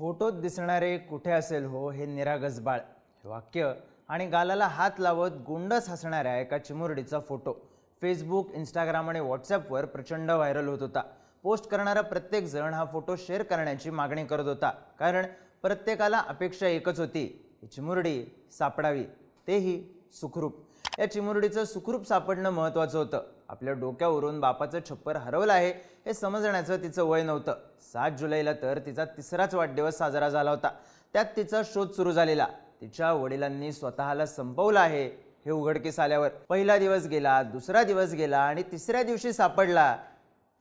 फोटोत दिसणारे कुठे असेल हो हे निरागस बाळ. हे वाक्य आणि गालाला हात लावत गोंडस हसणाऱ्या एका चिमुरडीचा फोटो. फेसबुक इंस्टाग्राम आणि व्हॉट्सॲपवर प्रचंड व्हायरल होत होता. पोस्ट करणारा प्रत्येक जण हा फोटो शेअर करण्याची मागणी करत होता. कारण प्रत्येकाला अपेक्षा एकच होती चिमुरडी सापडावी. तेही सुखरूप. या चिमुरडीचं सुखरूप सापडणं महत्त्वाचं होतं. आपल्या डोक्यावरून बापाचं छप्पर हरवलं आहे हे समजण्याचं तिचं वय नव्हतं. सात जुलैला तर तिचा तिसराच वाढदिवस साजरा झाला होता. त्यात तिचा शोध सुरू झालेला. तिच्या वडिलांनी स्वतःला संपवलं आहे हे उघडकीस आल्यावर. पहिला दिवस गेला दुसरा दिवस गेला आणि तिसऱ्या दिवशी सापडला.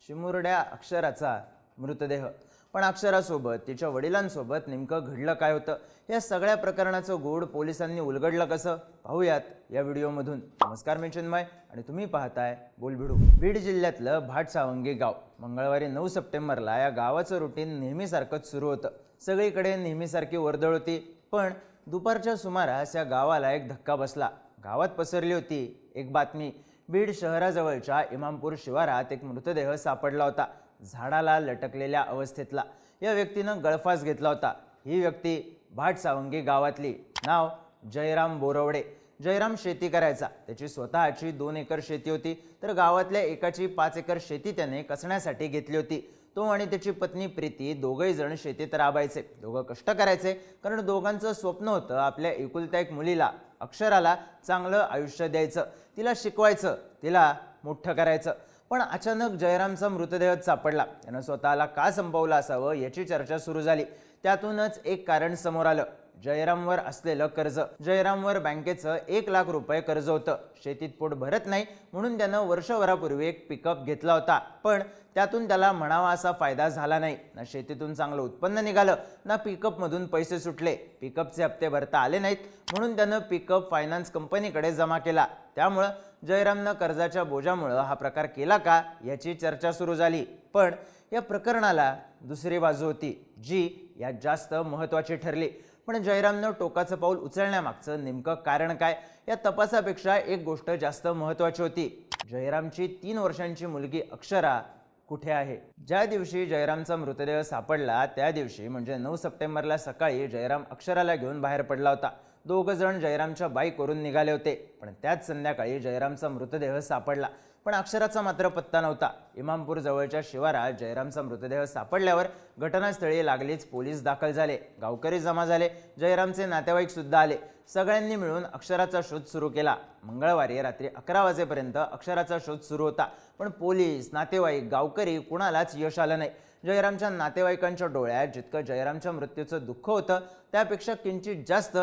चिमुरड्या अक्षराचा मृतदेह. पण अक्षरासोबत तिच्या वडिलांसोबत नेमकं घडलं काय होतं? या सगळ्या प्रकरणाचं गोड पोलिसांनी उलगडलं कसं? पाहूयात या व्हिडिओमधून. नमस्कार मी चिन्मय आणि तुम्ही पाहताय बोलभिडू बीड जिल्ह्यातलं भाटसावंगी गाव. मंगळवारी नऊ सप्टेंबरला या गावाचं रुटीन नेहमीसारखंच सुरू होतं. सगळीकडे नेहमीसारखी वर्दळ होती पण दुपारच्या सुमारास या गावाला एक धक्का बसला. गावात पसरली होती एक बातमी. बीड शहराजवळच्या इमामपूर शिवारात एक मृतदेह सापडला होता. झाडाला लटकलेल्या अवस्थेतला. या व्यक्तीनं गळफास घेतला होता. ही व्यक्ती भाटसावंगी गावातली. नाव जयराम बोरवडे. जयराम शेती करायचा. त्याची स्वतःची दोन एकर शेती होती. तर गावातल्या एकाची पाच एकर शेती त्याने कसण्यासाठी घेतली होती. तो आणि त्याची पत्नी प्रीती दोघंही जण शेतीत राबायचे. दोघं कष्ट करायचे. कारण दोघांचं स्वप्न होतं आपल्या एकुलत्या एक मुलीला अक्षराला चांगलं आयुष्य द्यायचं. तिला शिकवायचं. तिला मोठं करायचं. पण अचानक जयरामचा मृतदेहच सापडला. त्यानं स्वतःला का संपवलं असावं याची चर्चा सुरू झाली. त्यातूनच एक कारण समोर आलं. जयरामवर असलेलं कर्ज. जयरामवर बँकेचं एक लाख रुपये कर्ज होतं. शेतीत पोट भरत नाही म्हणून त्यानं वर्षभरापूर्वी एक पिकअप घेतला होता. पण त्यातून त्याला म्हणावा असा फायदा झाला नाही. ना शेतीतून चांगलं उत्पन्न निघालं ना पिकअपमधून पैसे सुटले. पिकअपचे हप्ते भरता आले नाहीत म्हणून त्यानं पिकअप फायनान्स कंपनीकडे जमा केला. त्यामुळं जयरामनं कर्जाच्या बोजामुळं हा प्रकार केला का याची चर्चा सुरू झाली. पण या प्रकरणाला दुसरी बाजू होती जी यात जास्त महत्त्वाची ठरली. पण जयरामनं टोकाचं पाऊल उचलण्यामागचं नेमकं कारण काय? या तपासापेक्षा एक गोष्ट जास्त महत्त्वाची होती. जयरामची तीन वर्षांची मुलगी अक्षरा कुठे आहे? ज्या दिवशी जयरामचा मृतदेह सापडला त्या दिवशी म्हणजे नऊ सप्टेंबरला सकाळी जयराम अक्षराला घेऊन बाहेर पडला होता. दोघं जण जयरामच्या बाईकवरून निघाले होते पण त्याच संध्याकाळी जयरामचा मृतदेह सापडला. पण अक्षराचा मात्र पत्ता नव्हता. इमामपूर जवळच्या शिवारात जयरामचा मृतदेह सापडल्यावर घटनास्थळी लागलीच पोलीस दाखल झाले. गावकरी जमा झाले. जयरामचे नातेवाईक सुद्धा आले. सगळ्यांनी मिळून अक्षराचा शोध सुरू केला. मंगळवारी रात्री अकरा वाजेपर्यंत अक्षराचा शोध सुरू होता. पण पोलीस नातेवाईक गावकरी कुणालाच यश आलं नाही. जयरामच्या नातेवाईकांच्या डोळ्यात जितकं जयरामच्या मृत्यूचं दुःख होतं त्यापेक्षा किंचित जास्त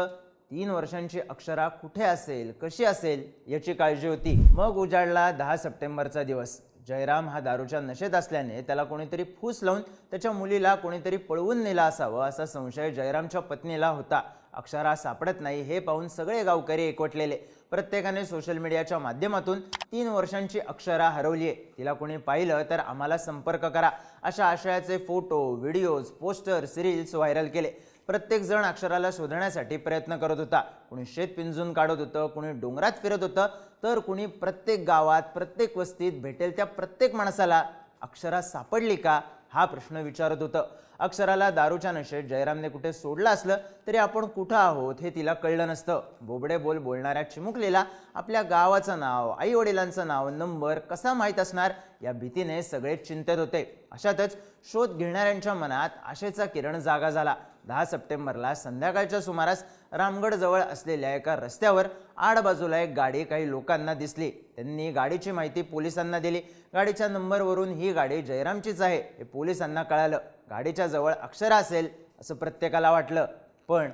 तीन वर्षांची अक्षरा कुठे असेल कशी असेल याची काळजी होती. मग उजाडला दहा सप्टेंबरचा दिवस. जयराम हा दारूच्या नशेत असल्याने त्याला कोणीतरी फूस लावून त्याच्या मुलीला कोणीतरी पळवून नेला असावं असा संशय जयरामच्या पत्नीला होता. अक्षरा सापडत नाही हे पाहून सगळे गावकरी एकवटलेले. प्रत्येकाने सोशल मीडियाच्या माध्यमातून तीन वर्षांची अक्षरा हरवली आहे तिला कोणी पाहिलं तर आम्हाला संपर्क करा अशा आशयाचे फोटो व्हिडिओज पोस्टर्स सिरील्स व्हायरल केले. प्रत्येकजण अक्षराला शोधण्यासाठी प्रयत्न करत होता. कुणी शेत पिंजून काढत होतं कुणी डोंगरात फिरत होतं तर कुणी प्रत्येक गावात प्रत्येक वस्तीत भेटेल त्या प्रत्येक माणसाला अक्षरा सापडली का? हा प्रश्न विचारत होतं. अक्षराला दारूच्या नशेत जयरामने कुठे सोडलं असलं तरी आपण कुठं आहोत हे तिला कळलं नसतं. बोबडे बोल बोलणाऱ्या चिमुकलेला आपल्या गावाचं नाव आई वडिलांचं नाव नंबर कसा माहीत असणार या भीतीने सगळे चिंतेत होते. अशातच शोध घेणाऱ्यांच्या मनात आशेचा किरण जागा झाला. दहा सप्टेंबरला संध्याकाळच्या सुमारास रामगडजवळ असलेल्या एका रस्त्यावर आडबाजूला एक गाडी काही लोकांना दिसली. त्यांनी गाडीची माहिती पोलिसांना दिली. गाडीच्या नंबरवरून ही गाडी जयरामचीच आहे हे पोलिसांना कळालं. गाडीच्या जवळ अक्षर असेल असं प्रत्येकाला वाटलं पण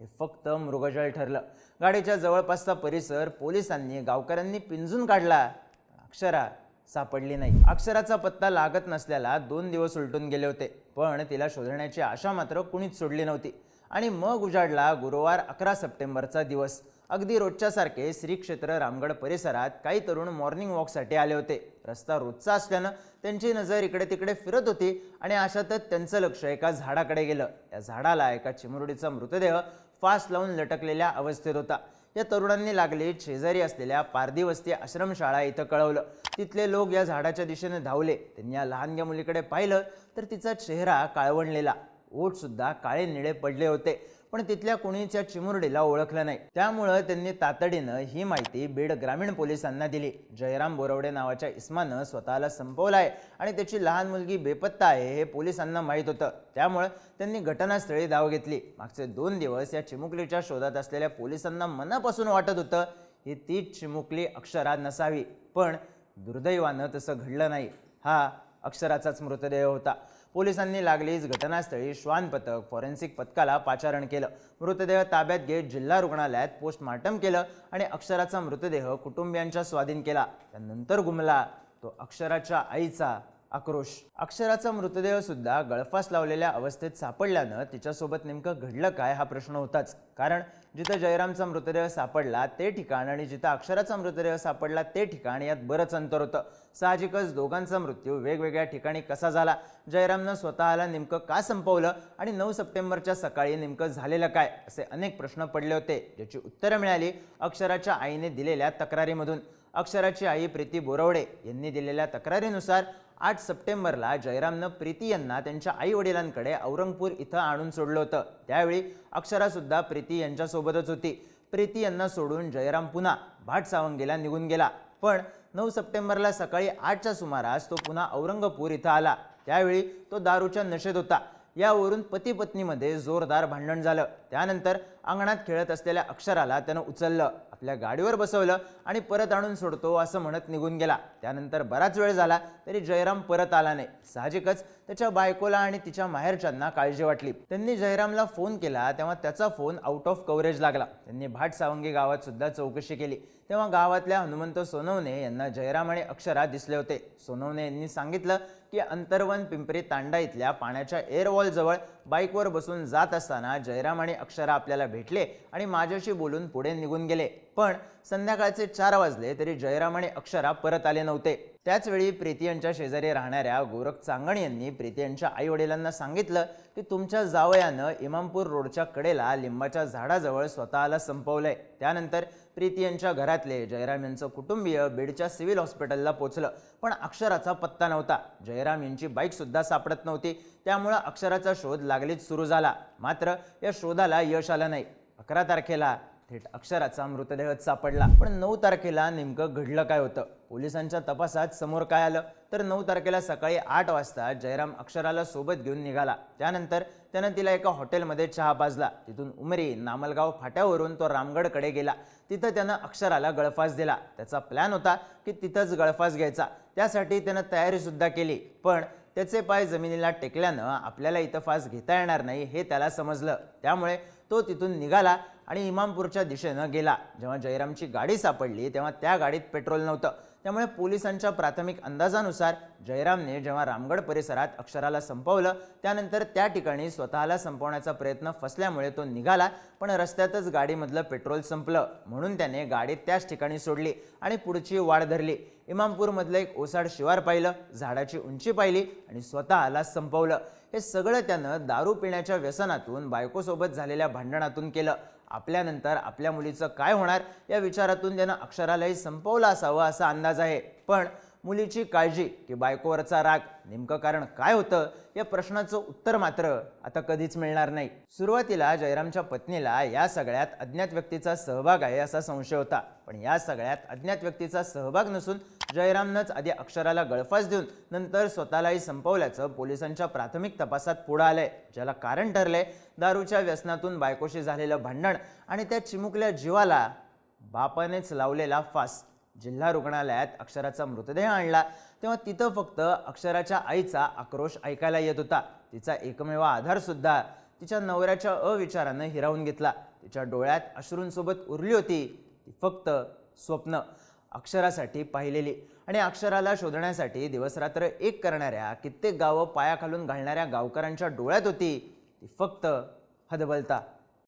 हे फक्त मृगजळ ठरलं. गाडीच्या जवळपासचा परिसर पोलिसांनी गावकऱ्यांनी पिंजून काढला. अक्षरा सापडली नाही. अक्षराचा पत्ता लागत नसल्याला दोन दिवस उलटून गेले होते. पण तिला शोधण्याची आशा मात्र कुणीच सोडली नव्हती. आणि मग उजाडला गुरुवार अकरा सप्टेंबरचा दिवस. अगदी रोजच्यासारखे श्री क्षेत्र रामगड परिसरात काही तरुण मॉर्निंग वॉकसाठी आले होते. रस्ता रोजचा असल्यानं त्यांची नजर इकडे तिकडे फिरत होती आणि अशातच त्यांचं लक्ष एका झाडाकडे गेलं. या झाडाला एका चिमुरडीचा मृतदेह फास लावून लटकलेल्या अवस्थेत होता. या तरुणांनी लागली शेजारी असलेल्या पारधी वस्ती आश्रमशाळा इथं कळवलं. तिथले लोक या झाडाच्या दिशेने धावले. त्यांनी या लहानग्या मुलीकडे पाहिलं तर तिचा चेहरा काळवणलेला ओठसुद्धा काळे निळे पडले होते. पण तिथल्या कुणीच्या चिमुरडीला ओळखलं नाही. त्यामुळं त्यांनी तातडीनं ही माहिती बीड ग्रामीण पोलिसांना दिली. जयराम बोरवडे नावाच्या इस्मानं स्वतःला संपवलाय आणि त्याची लहान मुलगी बेपत्ता आहे हे पोलिसांना माहीत होतं. त्यामुळं त्यांनी घटनास्थळी धाव घेतली. मागचे दोन दिवस या चिमुकलीच्या शोधात असलेल्या पोलिसांना मनापासून वाटत होतं ही तीच चिमुकली अक्षरा नसावी. पण दुर्दैवानं तसं घडलं नाही. हा अक्षराचाच मृतदेह होता. पोलिसांनी लागलीच घटनास्थळी श्वान पथक फॉरेन्सिक पथकाला पाचारण केलं. मृतदेह ताब्यात घेत जिल्हा रुग्णालयात पोस्टमार्टम केलं आणि अक्षराचा मृतदेह कुटुंबियांच्या स्वाधीन केला. त्यानंतर गुमला. तो अक्षराच्या आईचा आक्रोश. अक्षराचा मृतदेह सुद्धा गळफास लावलेल्या अवस्थेत सापडल्यानं तिच्यासोबत नेमकं घडलं काय हा प्रश्न होताच. कारण जिथं जयरामचा मृतदेह सापडला ते ठिकाण आणि जिथं अक्षराचा मृतदेह सापडला ते ठिकाण यात बरंच अंतर होतं. साहजिकच दोघांचा मृत्यू वेगवेगळ्या ठिकाणी कसा झाला? जयरामनं स्वतःला नेमकं का संपवलं? आणि नऊ सप्टेंबरच्या सकाळी नेमकं झालेलं काय? असे अनेक प्रश्न पडले होते ज्याची उत्तरं मिळाली अक्षराच्या आईने दिलेल्या तक्रारीमधून. अक्षराची आई प्रीती बोरवडे यांनी दिलेल्या तक्रारीनुसार आठ सप्टेंबरला जयरामनं प्रीती यांना त्यांच्या आईवडिलांकडे औरंगपूर इथं आणून सोडलं होतं. त्यावेळी अक्षरासुद्धा प्रीती यांच्यासोबतच होती. प्रीती यांना सोडून जयराम पुन्हा भाट सावंगीला निघून गेला. पण नऊ सप्टेंबरला सकाळी आठच्या सुमारास तो पुन्हा औरंगपूर इथं आला. त्यावेळी तो दारूच्या नशेत होता. यावरून पती पत्नीमध्ये जोरदार भांडण झालं. त्यानंतर अंगणात खेळत असलेल्या अक्षराला त्यानं उचललं आपल्या गाडीवर बसवलं आणि परत आणून सोडतो असं म्हणत निघून गेला. त्यानंतर बराच वेळ झाला तरी जयराम परत आला नाही. साहजिकच त्याच्या बायकोला आणि तिच्या माहेरच्यांना काळजी वाटली. त्यांनी जयरामला फोन केला तेव्हा त्याचा फोन आउट ऑफ कव्हरेज लागला. त्यांनी भाट सावंगी गावात सुद्धा चौकशी केली. तेव्हा गावातल्या हनुमंत सोनवणे यांना जयराम आणि अक्षरा दिसले होते. सोनवणे यांनी सांगितलं की अंतर्वन पिंपरी तांडा इथल्या पाण्याच्या एअरवॉल जवळ बाईकवर बसून जात असताना जयराम आणि अक्षरा आपल्याला भेटले आणि माझ्याशी बोलून पुढे निघून गेले. पण संध्याकाळचे चार वाजले तरी जयराम आणि अक्षरा परत आले नव्हते. त्याचवेळी प्रीती यांच्या शेजारी राहणाऱ्या गोरख चांगण यांनी प्रीती यांच्या आई वडिलांना सांगितलं की तुमच्या जावयानं इमामपूर रोडच्या कडेला लिंबाच्या झाडाजवळ स्वतःला संपवलंय. त्यानंतर प्रीती यांच्या घरातले जयराम यांचं कुटुंबीय बीडच्या सिव्हिल हॉस्पिटलला पोचलं. पण अक्षराचा पत्ता नव्हता. जयराम यांची बाईकसुद्धा सापडत नव्हती. त्यामुळं अक्षराचा शोध लागलीच सुरू झाला. मात्र या शोधाला यश आलं नाही. अकरा तारखेला थेट अक्षराचा मृतदेह सापडला. पण नऊ तारखेला नेमकं घडलं काय होतं? पोलिसांच्या तपासात समोर काय आलं? तर नऊ तारखेला सकाळी आठ वाजता जयराम अक्षराला सोबत घेऊन निघाला. त्यानंतर त्यानं तिला एका हॉटेलमध्ये चहा पाजला. तिथून उमरी नामलगाव फाट्यावरून तो रामगडकडे गेला. तिथं त्यानं अक्षराला गळफास दिला. त्याचा प्लॅन होता की तिथंच गळफास घ्यायचा. त्यासाठी त्यानं तयारीसुद्धा केली. पण त्याचे पाय जमिनीला टेकल्यानं आपल्याला इथं फास घेता येणार नाही हे त्याला समजलं. त्यामुळे तो तिथून निघाला. आणि इमामपूरच्या दिशेनं गेला. जेव्हा जयरामची गाडी सापडली तेव्हा त्या गाडीत पेट्रोल नव्हतं. त्यामुळे पोलिसांच्या प्राथमिक अंदाजानुसार जयरामने जेव्हा रामगड परिसरात अक्षराला संपवलं त्यानंतर त्या ठिकाणी स्वतःला संपवण्याचा प्रयत्न फसल्यामुळे तो निघाला पण रस्त्यातच गाडीमधलं पेट्रोल संपलं. म्हणून त्याने गाडी त्याच ठिकाणी सोडली आणि पुढची वाढ धरली. इमामपूरमधलं एक ओसाड शिवार पाहिलं झाडाची उंची पाहिली आणि स्वतःला संपवलं. हे सगळं त्यानं दारू पिण्याच्या व्यसनातून बायकोसोबत झालेल्या भांडणातून केलं. आपल्यानंतर आपल्या मुलीचं काय होणार या विचारातून त्यानं अक्षरालाही संपवलं असावं असा अंदाज आहे. पण मुलीची काळजी की बायकोवरचा राग नेमकं कारण काय होतं या प्रश्नाचं उत्तर मात्र आता कधीच मिळणार नाही. सुरुवातीला जयरामच्या पत्नीला या सगळ्यात अज्ञात व्यक्तीचा सहभाग आहे असा संशय होता. पण या सगळ्यात अज्ञात व्यक्तीचा सहभाग नसून जयरामनंच आधी अक्षराला गळफास देऊन नंतर स्वतःलाही संपवल्याचं पोलिसांच्या प्राथमिक तपासात पुढं आलंय ज्याला कारण ठरलंय दारूच्या व्यसनातून बायकोशी झालेलं भांडण आणि त्या चिमुकल्या जीवाला बापानेच लावलेला फास. जिल्हा रुग्णालयात अक्षराचा मृतदेह आणला तेव्हा तिथं फक्त अक्षराच्या आईचा आक्रोश ऐकायला येत होता. तिचा एकमेव आधारसुद्धा तिच्या नवऱ्याच्या अविचारानं हिरावून घेतला. तिच्या डोळ्यात अश्रूंसोबत उरली होती ती फक्त स्वप्न. अक्षरासाठी पाहिलेली आणि अक्षराला शोधण्यासाठी दिवसरात्र एक करणाऱ्या कित्येक गावं पायाखालून घालणाऱ्या गावकऱ्यांच्या डोळ्यात होती. ती फक्त हदबलता.